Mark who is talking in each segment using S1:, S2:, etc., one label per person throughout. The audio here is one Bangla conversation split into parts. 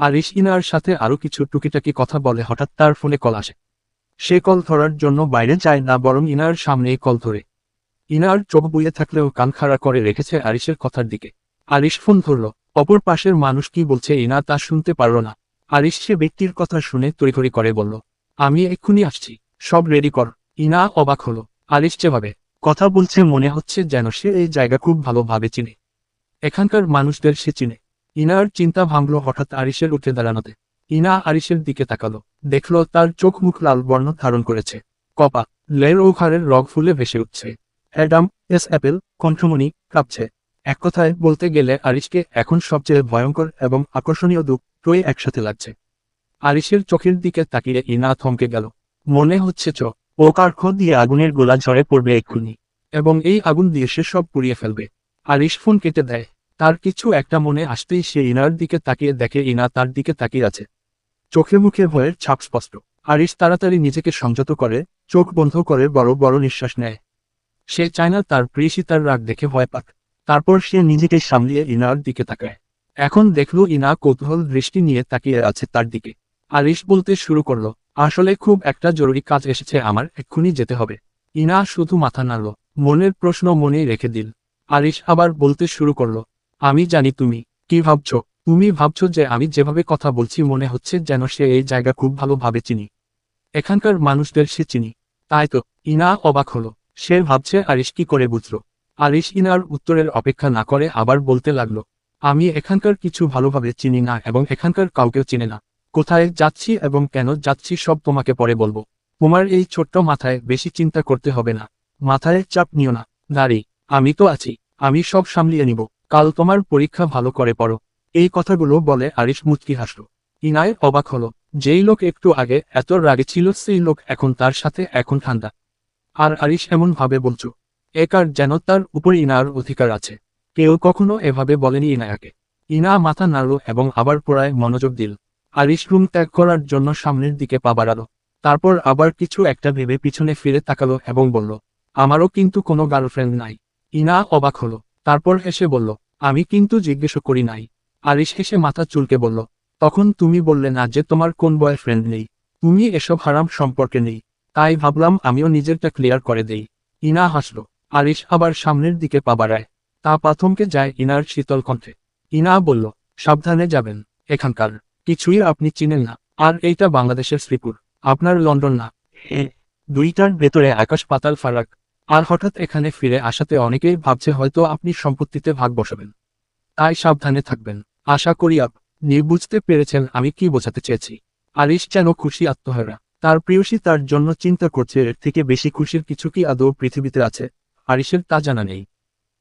S1: আরিশ ইনার সাথে আরও কিছু টুকিটাকি কথা বলে হঠাৎ তার ফোনে কল আসে। সে কল ধরার জন্য বাইরে যায় না, বরং ইনার সামনেই কল ধরে। ইনার চোখ বুয়ে থাকলেও কান খাড়া করে রেখেছে আরিশের কথার দিকে। আরিশ ফোন ধরল, অপর পাশের মানুষ কি বলছে ইনা তা শুনতে পারল না। আরিশ সে ব্যক্তির কথা শুনে তড়িঘড়ি করে বলল, আমি এক্ষুনি আসছি, সব রেডি কর। ইনা অবাক হলো, আরিশ যেভাবে কথা বলছে মনে হচ্ছে যেন সে এই জায়গা খুব ভালোভাবে চিনে। এখানকার মানুষদের সে চিনে। ইনার চিন্তা ভাঙল হঠাৎ আরিশের উঠে দাঁড়ানোতে। ইনা আরিসের দিকে তাকালো, দেখল তার চোখ মুখ লাল বর্ণ ধারণ করেছে। কপা লের ও ঘাড়ের রগ ফুলে ভেসে উঠছে। অ্যাডাম, এস অ্যাপেল, কণ্ঠমণি, কাঁপছে। এক কথায় বলতে গেলে আরিশকে এখন সবচেয়ে ভয়ঙ্কর এবং আকর্ষণীয় দুটোই একসাথে লাগছে। আরিশের চোখের দিকে তাকিয়ে ইনা থমকে গেল। মনে হচ্ছে চোখ ও কার্খ দিয়ে আগুনের গোলা ঝরে পড়বে এক্ষুনি। এবং এই আগুন দিয়ে সে সব পুড়িয়ে ফেলবে। আরিশ ফোন কেটে দেয়। তার কিছু একটা মনে আসতেই সে ইনার দিকে তাকিয়ে দেখে ইনা তার দিকে তাকিয়ে আছে। চোখে মুখে ভয়ের ছাপ স্পষ্ট। আরিশ তাড়াতাড়ি নিজেকে সংযত করে, চোখ বন্ধ করে বড় বড় নিঃশ্বাস নেয়। সে চায় না তার প্রিয়সী তার রাগ দেখে ভয় পাক। তারপর সে নিজেকে সামলিয়ে ইনার দিকে তাকায়। এখন দেখল ইনা কৌতূহল দৃষ্টি নিয়ে তাকিয়ে আছে তার দিকে। আরিশ বলতে শুরু করল, আসলে খুব একটা জরুরি কাজ এসেছে আমার, এক্ষুনি যেতে হবে। ইনা শুধু মাথা নাড়ল, মনের প্রশ্ন মনেই রেখে দিল। আরিশ আবার বলতে শুরু করল আমি জানি তুমি কি ভাবছ। তুমি ভাবছ যে আমি যেভাবে কথা বলছি মনে হচ্ছে যেন সে এই জায়গা খুব ভালোভাবে চিনি। এখানকার মানুষদের সে চিনি। তাই তো, ইনা অবাক হলো। সে ভাবছে আরিশ কি করে বুঝল। আরিশ ইনার উত্তরের অপেক্ষা না করে আবার বলতে লাগল, আমি এখানকার কিছু ভালোভাবে চিনি না এবং এখানকার কাউকেও চিনে না। কোথায় যাচ্ছি এবং কেন যাচ্ছি সব তোমাকে পরে বলব। তোমার এই ছোট্ট মাথায় বেশি চিন্তা করতে হবে না। মাথায় চাপ নিও না। দাঁড়ি আমি তো আছি। আমি সব সামলিয়ে নিব। কাল তোমার পরীক্ষা ভালো করে পড়ো। এই কথাগুলো বলে আরিশ মুচকি হাসল। ইনায় অবাক হলো, যেই লোক একটু আগে এত রাগে ছিল, সেই লোক এখন তার সাথে এখন ঠান্ডা। আর আরিশ এমন ভাবে বলছো একার যেন তার উপর ইনার অধিকার আছে। কেউ কখনো এভাবে বলেনি ইনায়াকে। ইনা মাথা নাড়ল এবং আবার পড়ায় মনোযোগ দিল। আরিশ রুম ত্যাগ করার জন্য সামনের দিকে পা বাড়ালো। তারপর আবার কিছু একটা ভেবে পিছনে ফিরে তাকালো এবং বলল, আমারও কিন্তু কোনো গার্লফ্রেন্ড নাই। ইনা অবাক হলো, তারপর এসে বলল আমি কিন্তু জিজ্ঞেস করি নাই। আরিশ হেসে মাথা চুলকে বলল, তখন তুমি বললে না যে তোমার কোন বয়ফ্রেন্ড নেই? তুমি এসব হারাম সম্পর্কে নেই। তাই ভাবলাম আমিও নিজেরটা ক্লিয়ার করে দেই। ইনা হাসল। আরিশ আবার সামনের দিকে পা বাড়ায়। তা প্রথমকে যায় ইনার শীতল কণ্ঠে। ইনা বলল, সাবধানে যাবেন, এখানকার। কিছুই আপনি চিনেন না। আর এইটা বাংলাদেশের শ্রীপুর। আপনার লন্ডন না। হে দুইটার ভেতরে আকাশ পাতাল ফারাক। আর হঠাৎ এখানে ফিরে আসাতে অনেকেই ভাবছে হয়তো আপনি সম্পত্তিতে ভাগ বসাবেন। তাই সাবধানে থাকবেন। আশা করি আপনি বুঝতে পেরেছেন আমি কি বোঝাতে চেয়েছি। আরিশ যেন খুশি আত্মহারা। তার প্রিয়সী তার জন্য চিন্তা করছে, এর থেকে বেশি খুশির কিছু কি আদৌ পৃথিবীতে আছে? আরিশের তা জানা নেই।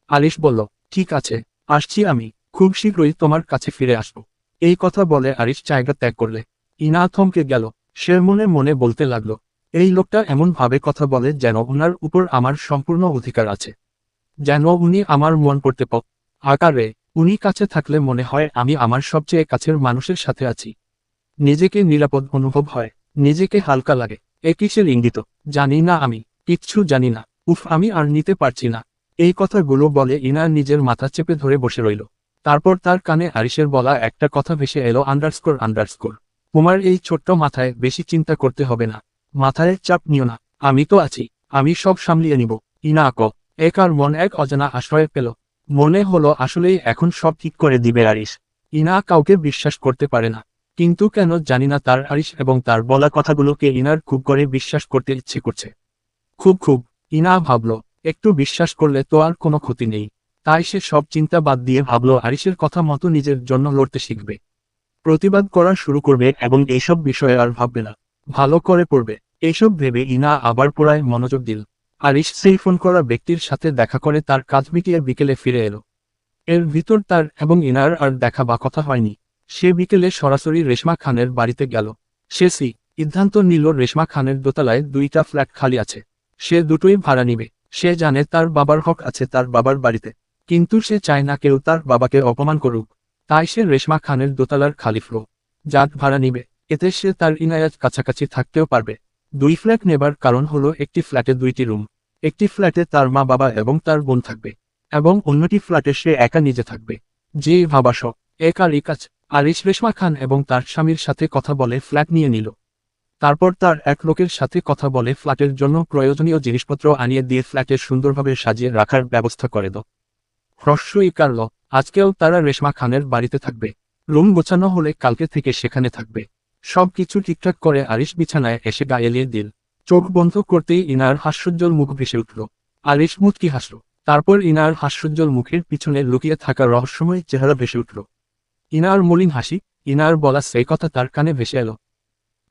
S1: আরিশ বলল, ঠিক আছে, আসছি আমি। খুব শীঘ্রই তোমার কাছে ফিরে আসব। এই কথা বলে আরিশ জায়গা ত্যাগ করলে। ইনা থমকে গেল। সে মনে মনে বলতে লাগল এই লোকটা এমন ভাবে কথা বলে যেন ওনার উপর আমার সম্পূর্ণ অধিকার আছে। যেন উনি আমার মন পড়তে প আকারে উনি কাছে থাকলে মনে হয় আমি আমার সবচেয়ে কাছের মানুষের সাথে আছি। নিজেকে নিরাপদ অনুভব হয়, নিজেকে হালকা লাগে। এ কিসের ইঙ্গিত? জানি না আমি, কিচ্ছু জানি না। উফ, আমি আর নিতে পারছি না। এই কথাগুলো বলে ইনা নিজের মাথা চেপে ধরে বসে রইল। তারপর তার কানে আরিশের বলা একটা কথা ভেসে এলো আন্ডারস্কোর আন্ডারস্কোর। তোমার এই ছোট্ট মাথায় বেশি চিন্তা করতে হবে না। মাথায় চাপ নিও না। আমি তো আছি। আমি সব সামলিয়ে নিব। ইনা আক এক আর মন এক অজানা আশ্রয় পেল। মনে হলো আসলেই এখন সব ঠিক করে দিবে আরিশ। ইনা কাউকে বিশ্বাস করতে পারে না। কিন্তু কেন জানি না তার আরিশ এবং তার বলা কথাগুলোকে ইনার খুব করে বিশ্বাস করতে ইচ্ছে করছে। খুব খুব। ইনা ভাবল, একটু বিশ্বাস করলে তো আর কোনো ক্ষতি নেই। তাই সে সব চিন্তা বাদ দিয়ে ভাবল আরিসের কথা মতো নিজের জন্য লড়তে শিখবে। প্রতিবাদ করা শুরু করবে এবং এইসব বিষয়ে আর ভাববে না। ভালো করে পড়বে। এসব ভেবে ইনা আবার পড়ায় মনোযোগ দিল। আরিশ সেই ফোন করা ব্যক্তির সাথে দেখা করে তার কাজ মিটিয়ে বিকেলে ফিরে এলো। এর ভিতর তার এবং ইনার আর দেখা বা কথা হয়নি। সে বিকেলে সরাসরি রেশমা খানের বাড়িতে গেল। সে সি, সিদ্ধান্ত নিল রেশমা খানের দোতলায় দুইটা ফ্ল্যাট খালি আছে। সে দুটোই ভাড়া নিবে। সে জানে তার বাবার হক আছে তার বাবার বাড়িতে। কিন্তু সে চায় না কেউ তার বাবাকে অপমান করুক। তাই সে রেশমা খানের দোতলার খালি ফ্লো। যাক ভাড়া নিবে। এতে সে তার ইনায়াত কাছাকাছি থাকতেও পারবে। দুই ফ্ল্যাট নেবার কারণ হলো একটি ফ্ল্যাটে দুইটি রুম, একটি ফ্ল্যাটে তার মা বাবা এবং তার বোন থাকবে, এবং অন্যটি ফ্ল্যাটে সে একা নিজে থাকবে। যে ভাবাস। এক আর কাজ আরিশ রেশমা খান এবং তার স্বামীর সাথে কথা বলে ফ্ল্যাট নিয়ে নিল। তারপর তার এক লোকের সাথে কথা বলে ফ্ল্যাটের জন্য প্রয়োজনীয় জিনিসপত্র আনিয়ে দিয়ে ফ্ল্যাটে সুন্দরভাবে সাজিয়ে রাখার ব্যবস্থা করে দাও। হ্রস্বই কারল, আজকেও তারা রেশমা খানের বাড়িতে থাকবে। রুম গোছানো হলে কালকে থেকে সেখানে থাকবে। সব কিছু ঠিকঠাক করে আরিশ বিছানায় এসে গায়ে দিল। চোখ বন্ধ করতেই ইনার হাস্যোজ্জ্বল মুখ ভেসে উঠল। আরিশ মুচকি হাসল। তারপর ইনার হাস্যোজ্জ্বল মুখের পিছনে লুকিয়ে থাকা রহস্যময় চেহারা ভেসে উঠল। ইনার মলিন হাসি, ইনার বলা সেই কথা তার কানে ভেসে এলো।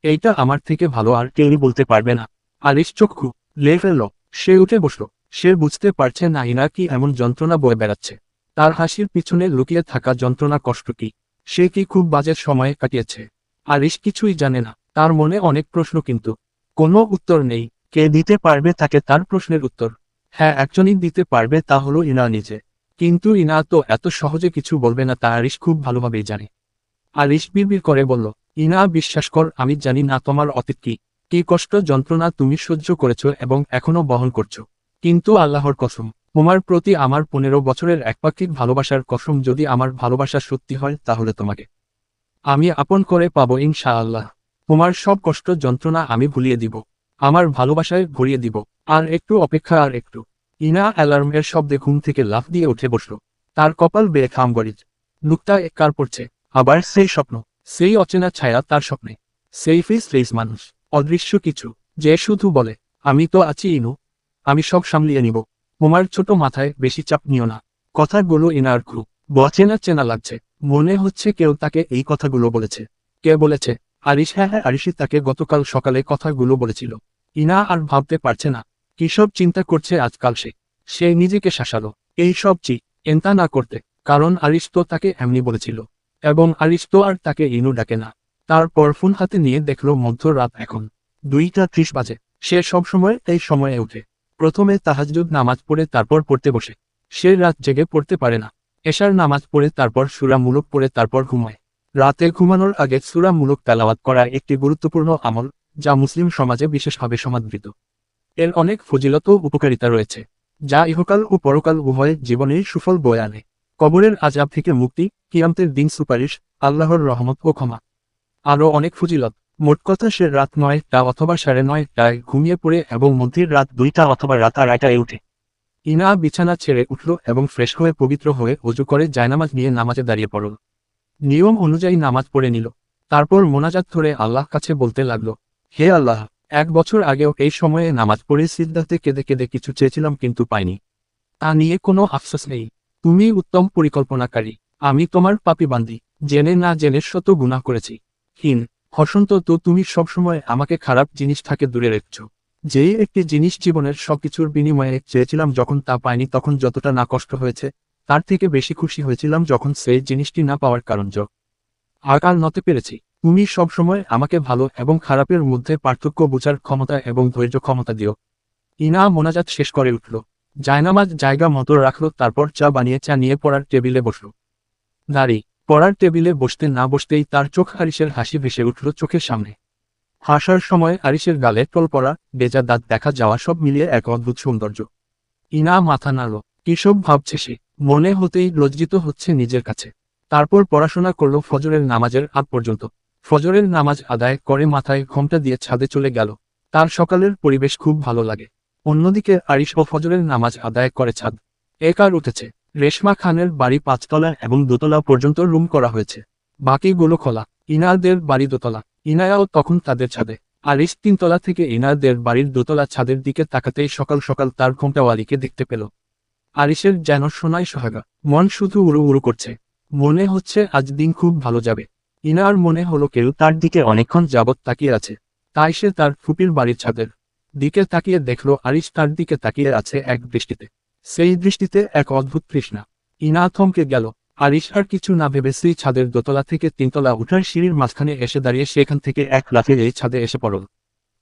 S1: এইটা আমার থেকে ভালো আর কেউই বলতে পারবে না। আরিশ চক্ষু লে ফেলল। সে উঠে বসল। সে বুঝতে পারছে না ইনা কি এমন যন্ত্রণা বয়ে বেড়াচ্ছে। তার হাসির পিছনে লুকিয়ে থাকা যন্ত্রণা কষ্ট কি? সে কি খুব বাজে সময়ে কাটিয়েছে? আরিশ কিছুই জানে না। তার মনে অনেক প্রশ্ন কিন্তু। কোনো উত্তর নেই। কে দিতে পারবে তাকে তার প্রশ্নের উত্তর। হ্যাঁ একজনই দিতে পারবে তা হলো ইনা নিজে। কিন্তু ইনা তো এত সহজে কিছু বলবে না তা আরিশ খুব ভালোভাবেই জানে। আরিশ বিড়বিড় করে বলল, ইনা, বিশ্বাস কর, আমি জানি না তোমার অতীত কি। কি কষ্ট, যন্ত্রণা তুমি সহ্য করেছ এবং এখনও বহন করছ। কিন্তু আল্লাহর কসম, তোমার প্রতি আমার পনেরো বছরের একপাক্ষিক ভালোবাসার কসম যদি আমার ভালোবাসা সত্যি হয় তাহলে তোমাকে আমি আপন করে পাবো ইনশা আল্লাহ তোমার সব কষ্ট যন্ত্রণা আমি ভুলিয়ে দিব। আমার ভালোবাসায় ভরিয়ে দিব। আর একটু অপেক্ষা আর একটু। ইনা অ্যালার্মের শব্দে ঘুম থেকে লাফ দিয়ে উঠে বসল। তার কপাল বেয়ে খাম গড়িজ নুকটা একার পড়ছে। আবার সেই স্বপ্ন। সেই অচেনা ছায়া তার স্বপ্নে। সেই ফেস ফেস মানুষ। অদৃশ্য কিছু। যে শুধু বলে, আমি তো আছি ইনু। আমি সব সামলিয়ে নিব। তোমার ছোট মাথায় বেশি চাপ নিও না। কথাগুলো ইনার খুব। বচেনা চেনা লাগছে। মনে হচ্ছে কেউ তাকে এই কথাগুলো বলেছে। কে বলেছে? আরিশ হ্যাঁ হ্যাঁ আরিশি তাকে গতকাল সকালে কথাগুলো বলেছিল। ইনা আর ভাবতে পারছে না। কিসব চিন্তা করছে আজকাল সে? সে নিজেকে শাসালো। এই সব চি, এন্তা না করতে। কারণ আরিশ তো তাকে এমনি বলেছিল। এবং আরিশ তো আর তাকে ইনু ডাকে না। তারপর ফোন হাতে নিয়ে দেখল মধ্যরাত এখন। দুইটা ত্রিশ বাজে। সে সবসময় এই সময়ে উঠে। প্রথমে তাহাজুদ নামাজ পড়ে তারপর পড়তে বসে। সে রাত জেগে পড়তে পারে না। এশার নামাজ পড়ে তারপর সুরামূলক পড়ে তারপর ঘুমায়। রাতে ঘুমানোর আগে সুরামূলক তেলাওয়াত করা একটি গুরুত্বপূর্ণ আমল, যা মুসলিম সমাজে বিশেষভাবে সমাদৃত। এর অনেক ফজিলত ও উপকারিতা রয়েছে, যা ইহকাল ও পরকাল উভয় জীবনের সুফল বয়ে আনে। কবরের আজাব থেকে মুক্তি, কিয়ামতের দিন সুপারিশ, আল্লাহর রহমত ও ক্ষমা। আরও অনেক ফজিলত, মোট কথা সে রাত নয়টা অথবা সাড়ে নয়টায় ঘুমিয়ে পড়ে এবং মধ্যের রাত দুইটা অথবা রাত আড়াইটায় উঠে। ইনা বিছানা ছেড়ে উঠল এবং ফ্রেশ হয়ে পবিত্র হয়ে অজু করে জায়নামাজ নিয়ে নামাজে দাঁড়িয়ে পড়ল। নিয়ম অনুযায়ী নামাজ পড়ে নিল। তারপর মোনাজাত ধরে আল্লাহ কাছে বলতে লাগল, হে আল্লাহ, এক বছর আগেও এই সময়ে নামাজ পড়ে সিদ্ধাতে কেঁদে কেঁদে কিছু চেয়েছিলাম কিন্তু পাইনি। তা নিয়ে কোনো আফসোস নেই। তুমি উত্তম পরিকল্পনাকারী। আমি তোমার পাপি বান্দি। জেনে না জেনে শত গুনাহ করেছি। হীন হসন্ত তো তুমি সবসময় আমাকে খারাপ জিনিস থাকে দূরে রেখছ। যেই একটি জিনিস জীবনের সবকিছুর বিনিময়ে চেয়েছিলাম যখন তা পাইনি, তখন যতটা না কষ্ট হয়েছে, তার থেকে বেশি খুশি হয়েছিলাম যখন সেই জিনিসটি না পাওয়ার কারণ যোগ আকাল নতে পেরেছি। তুমি সবসময় আমাকে ভালো এবং খারাপের মধ্যে পার্থক্য বোঝার ক্ষমতা এবং ধৈর্য ক্ষমতা দিও। ইনা মোনাজাত শেষ করে উঠল। জায়নামাজ জায়গা মতো রাখল, তারপর চা বানিয়ে চা নিয়ে পড়ার টেবিলে বসল। দাঁড়ি, পড়ার টেবিলে বসতে না বসতেই তার চোখ আরিসের হাসি ভেসে উঠল চোখের সামনে। হাসার সময় আরিসের গালে টল পড়া, বেজা দাঁত দেখা যাওয়া সব মিলিয়ে এক অদ্ভুত সৌন্দর্য। ইনা মাথা নাড়ল। কিসব ভাবছে সে? মনে হতেই লজ্জিত হচ্ছে নিজের কাছে। তারপর পড়াশোনা করল ফজরের নামাজের আগ পর্যন্ত। ফজরের নামাজ আদায় করে মাথায় ঘোমটা দিয়ে ছাদে চলে গেল। তার সকালের পরিবেশ খুব ভালো লাগে। অন্যদিকে আরিশ ও ফজরের নামাজ আদায় করে ছাদ। একার উঠেছে? রেশমা খানের বাড়ি পাঁচতলা এবং দোতলা পর্যন্ত রুম করা হয়েছে। বাকিগুলো খোলা। ইনারদের বাড়ি দোতলা। ইনায়াও তখন তাদের ছাদে। আরিশ তিনতলা থেকে ইনারদের বাড়ির দোতলা ছাদের দিকে তাকাতেই সকাল সকাল তার ঘোমটাওয়ালিকে দেখতে পেল। আরিশের যেন সোনাই সোহাগা। মন শুধু উড়ু উড়ু করছে। মনে হচ্ছে আজ দিন খুব ভালো যাবে। ইনার মনে হলো কেউ তার দিকে অনেকক্ষণ যাবৎ তাকিয়ে আছে। তাই সে তার ফুপির বাড়ির ছাদের দিকে তাকিয়ে দেখল আরিশ তার দিকে তাকিয়ে আছে এক দৃষ্টিতে। সেই দৃষ্টিতে এক অদ্ভুত তৃষ্ণা। ইনা থমকে গেল। আরিশ আর কিছু না ভেবে সেই ছাদের দোতলা থেকে তিনতলা উঠার সিঁড়ির মাঝখানে এসে দাঁড়িয়ে সেখান থেকে এক লাফে এই ছাদে এসে পড়ল।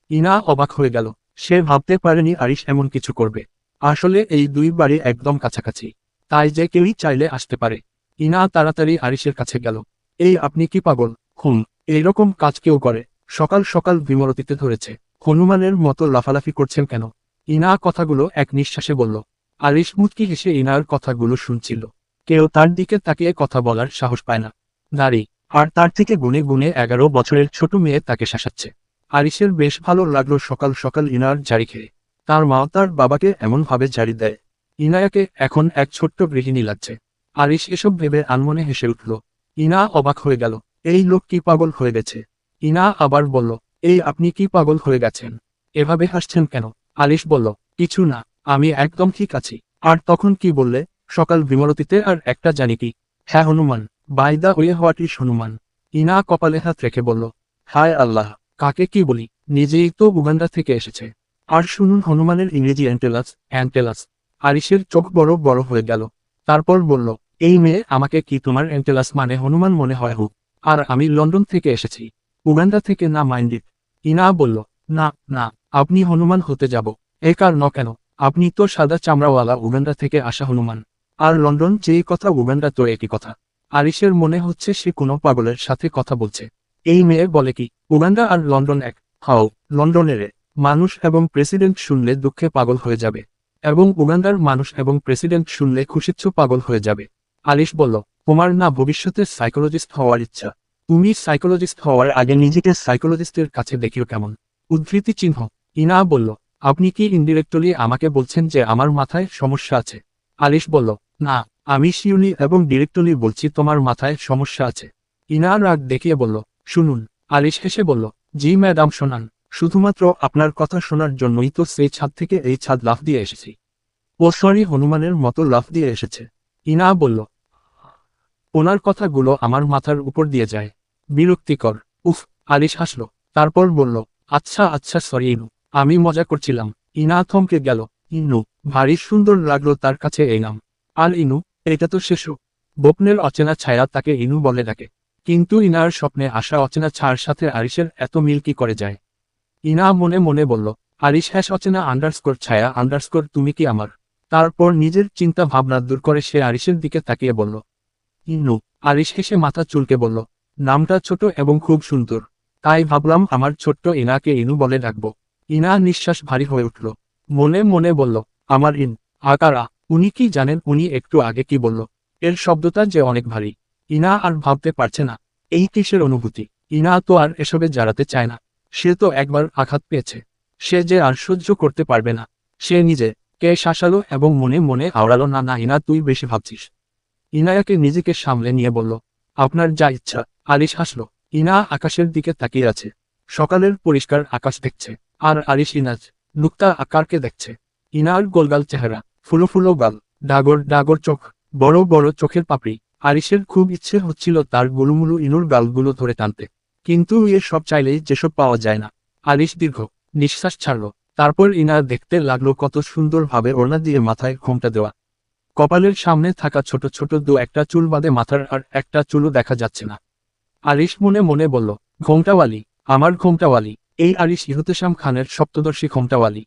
S1: ইনা অবাক হয়ে গেল। সে ভাবতে পারেনি আরিশ এমন কিছু করবে। আসলে এই দুই বাড়ি একদম কাছাকাছি। তাই যে কেউই চাইলে আসতে পারে। ইনা তাড়াতাড়ি আরিশের কাছে গেল। এই, আপনি কি পাগল? হুম এইরকম কাজ কেউ করে। সকাল সকাল বিমরতিতে ধরেছে। হনুমানের মতো লাফালাফি করছেন কেন? ইনা কথাগুলো এক নিঃশ্বাসে বলল। আরিশ মুচকি হেসে ইনার কথাগুলো শুনছিল। কেউ তার দিকে তাকিয়ে কথা বলার সাহস পায় না। দাঁড়ি আর তার থেকে গুনে গুনে এগারো বছরের ছোট মেয়ে তাকে শাসাচ্ছে। আরিসের বেশ ভালো লাগল সকাল সকাল ইনার জারি খেয়ে। তার মা তার বাবাকে এমনভাবে জারি দেয়। ইনায়াকে এখন এক ছোট্ট গৃহিণী লাগছে। আরিস এসব ভেবে আনমনে হেসে উঠল, ইনা অবাক হয়ে গেল, এই লোক কি পাগল হয়ে গেছে? ইনা আবার বলল, এই আপনি কি পাগল হয়ে গেছেন? এভাবে হাসছেন কেন? আলিশ বলল, কিছু না, আমি একদম ঠিক আছি। আর তখন কি বললে? সকাল বিমরতিতে আর একটা জানি কি হ্যাঁ হনুমান, বাইদা ওয়ে হওয়াটি হনুমান। ইনা কপালে হাত রেখে বলল, হায় আল্লাহ, কাকে কি বলি? নিজেই তো উগান্ডা থেকে এসেছে। আর শুনুন হনুমানের ইংরেজি অ্যান্টেলাস অ্যান্টেলাস। আরিসের চোখ বড় বড় হয়ে গেল। তারপর বলল, এই মেয়ে আমাকে কি তোমার অ্যান্টেলাস মানে হনুমান মনে হয় হুক? আর আমি লন্ডন থেকে এসেছি। উগান্ডা থেকে না মাইন্ডিট ইনা বলল, না না, আপনি হনুমান হতে যাব। এ কার ন কেন? আপনি তো সাদা চামড়াওয়ালা উগান্ডা থেকে আসা হনুমান। আর লন্ডন যেই কথা, উগান্ডা তো একই কথা। আরিসের মনে হচ্ছে সে কোনো পাগলের সাথে কথা বলছে। এই মেয়ে বলে কি, উগান্ডা আর লন্ডন এক। হাও, লন্ডনের মানুষ এবং প্রেসিডেন্ট শুনলে দুঃখে পাগল হয়ে যাবে। এবং উগান্ডার মানুষ এবং প্রেসিডেন্ট শুনলে খুশিচ্ছ পাগল হয়ে যাবে। আলিশ বলল, তোমার না ভবিষ্যতে সাইকোলজিস্ট হওয়ার ইচ্ছা। তুমি সাইকোলজিস্ট হওয়ার আগে নিজেকে সাইকোলজিস্টের কাছে দেখিও কেমন। উদ্ধৃতি চিহ্ন। ইনা বলল, আপনি কি ইনডিরেক্টলি আমাকে বলছেন যে আমার মাথায় সমস্যা আছে? আলিশ বলল না, আমি শিউলি এবং ডিরেক্টলি বলছি তোমার মাথায় সমস্যা আছে। ইনা রাগ দেখিয়ে বলল, শুনুন, আলিশ হেসে বলল, জি ম্যাডাম, শোনান, শুধুমাত্র আপনার কথা শোনার জন্যই তো সেই ছাদ থেকে এই ছাদ লাফ দিয়ে এসেছি। ও হনুমানের মতো লাফ দিয়ে এসেছে। ইনা বলল, ওনার কথাগুলো আমার মাথার উপর দিয়ে যায়। বিরক্তিকর, উফ, আলিশ হাসল, তারপর বলল আচ্ছা আচ্ছা সরি, ইনু, আমি মজা করছিলাম। ইনা থমকে গেল, ইনু, ভারী সুন্দর লাগল তার কাছে এই নাম আর ইনু, এটা তো শেষও বপ্নের অচেনা ছায়া তাকে ইনু বলে ডাকে। কিন্তু ইনার স্বপ্নে আসা অচেনা ছায়ার সাথে আরিসের এত মিল কি করে যায়? ইনা মনে মনে বলল আরিস হ্যাস অচেনা আন্ডারস্কোর ছায়া আন্ডারস্কোর তুমি কি আমার? তারপর নিজের চিন্তা ভাবনা দূর করে সে আরিসের দিকে তাকিয়ে বলল, ইনু। আরিস হেসে মাথা চুলকে বলল, নামটা ছোট এবং খুব সুন্দর। তাই ভাবলাম আমার ছোট্ট ইনাকে ইনু বলে ডাকবো। ইনা নিঃশ্বাস ভারী হয়ে উঠল, মনে মনে বলল, আমার ইন, আকারা। উনি কি জানেন উনি একটু আগে কি বলল? এর শব্দটা যে অনেক ভারী। ইনা আর ভাবতে পারছে না। এই কিসের অনুভূতি? ইনা তো আর এসবে জারাতে চায় না। সে তো একবার আঘাত পেয়েছে। সে যে আর সহ্য করতে পারবে না। সে নিজে কে শাসালো এবং মনে মনে আওড়ালো না না, ইনা, তুই বেশি ভাবছিস। ইনায়াকে নিজেকে সামলে নিয়ে বলল, আপনার যা ইচ্ছা। আলিশ হাসল, ইনা আকাশের দিকে তাকিয়ে আছে। সকালের পরিষ্কার আকাশ দেখছে। আর আলিশ ইনাজ, নুক্তা আকারকে দেখছে। ইনার গোলগাল চেহারা ফুলো ফুলো গাল ডাগর ডাগর চোখ, বড় বড় চোখের পাপড়ি। আরিশের খুব ইচ্ছে হচ্ছিল তার গুলুমুলু ইনুর গালগুলো ধরে টানতে। কিন্তু এ সব চাইলেই যেসব পাওয়া যায় না। আরিশ দীর্ঘ নিঃশ্বাস ছাড়ল। তারপর ইনা দেখতে লাগল কত সুন্দরভাবে ওড়না দিয়ে মাথায় ঘোমটা দেওয়া। কপালের সামনে থাকা ছোট ছোট দু একটা চুল বাদে মাথার আর একটা চুলও দেখা যাচ্ছে না। আরিশ মনে মনে বলল ঘোমটাওয়ালি আমার ঘোমটাওয়ালি এই আরিশ ইহতেশাম খানের সপ্তদর্শী ঘোমটাওয়ালি